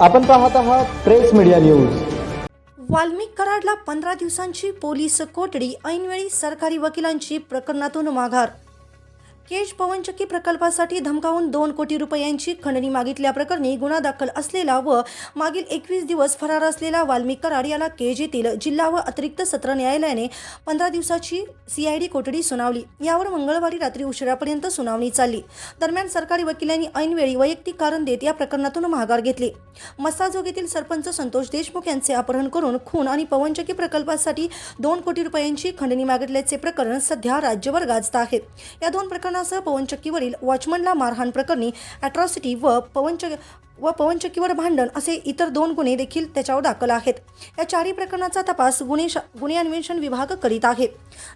आपण पाहत आहात प्रेस मीडिया न्यूज. वाल्मिक कराडला पंधरा दिवसांची पोलीस कोठडी ऐनवेळी सरकारी वकिलांची प्रकरणातून माघार केश पवनचक्की प्रकल्पासाठी धमकावून दोन कोटी रुपयांची खंडणी मागितल्याप्रकरणी गुन्हा दाखल असलेला व मागील एकवीस दिवस फरार असलेला वाल्मिक कराड याला केज येथील जिल्हा व अतिरिक्त सत्र न्यायालयाने पंधरा दिवसाची सीआयडी कोठडी सुनावली. यावर मंगळवारी रात्री उशिरापर्यंत सुनावणी चालली. दरम्यान सरकारी वकिलांनी ऐनवेळी वैयक्तिक कारण देत या प्रकरणातून माघार घेतली. मसाजोग येथील सरपंच संतोष देशमुख यांचे अपहरण करून खून आणि पवनचक्की प्रकल्पासाठी दोन कोटी रुपयांची खंडणी मागितल्याचे प्रकरण सध्या राज्यभर गाजत आहे या दोन प्रकरणासह पवनचक्कीवरील वॉचमनला मारहाण प्रकरणी अॅट्रॉसिटी व पवनचक्की व पवनचक्कीवर भांडण असे इतर दोन गुन्हे देखील त्याच्यावर दाखल आहेत. या चारही प्रकरणाचा तपास गुन्हे गुन्हे अन्वेषण विभाग करीत आहे.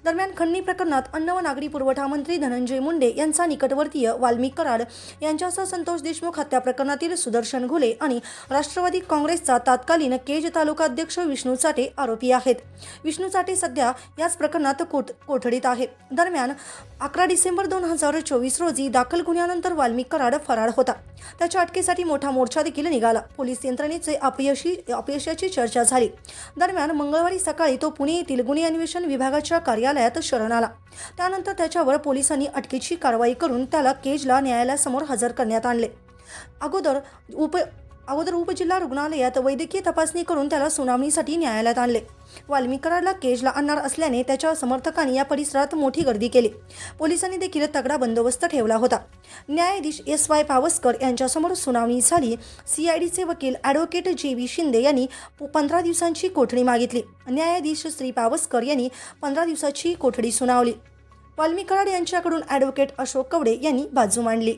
दरम्यान खंडणी प्रकरणात अन्न व नागरी पुरवठा मंत्री धनंजय मुंडे यांचा निकटवर्तीय वाल्मिक कराड यांच्यासह संतोष देशमुख हत्या प्रकरणातील सुदर्शन घुले आणि राष्ट्रवादी काँग्रेसचा तात्कालीन केज तालुका अध्यक्ष विष्णू चाटे आरोपी आहेत. विष्णू चाटे सध्या याच प्रकरणात कोठ कोठडीत आहे. दरम्यान अकरा डिसेंबर दोन हजार चोवीस रोजी दाखल गुन्ह्यानंतर वाल्मिक कराड फरार होता. त्याच्या अटकेसाठी मोठा मोर्चा देखील निघाला. पोलीस यंत्रणेचे अपयशी अपयशाची चर्चा झाली. दरम्यान मंगळवारी सकाळी तो पुणे येथील गुन्हे अन्वेषण विभागाच्या कार्यालयात शरण आला. त्यानंतर त्याच्यावर पोलिसांनी अटकेची कारवाई करून त्याला केजला न्यायालयासमोर हजर करण्यात आणले. अगोदर उप अगोदर उपजिल्हा रुग्णालयात वैद्यकीय तपासणी करून त्याला सुनावणीसाठी न्यायालयात आणले. वाल्मिकराला केजला आणणार असल्याने त्याच्या समर्थकांनी या परिसरात मोठी गर्दी केली. पोलिसांनी देखील तगडा बंदोबस्त ठेवला होता. न्यायाधीश एस वाय पावसकर यांच्यासमोर सुनावणी झाली. सीआयडीचे वकील ॲडव्होकेट जे व्ही शिंदे यांनी पंधरा दिवसांची कोठडी मागितली. न्यायाधीश श्री पावसकर यांनी पंधरा दिवसाची कोठडी सुनावली. वाल्मिकराड यांच्याकडून ॲडव्होकेट अशोक कवडे यांनी बाजू मांडली.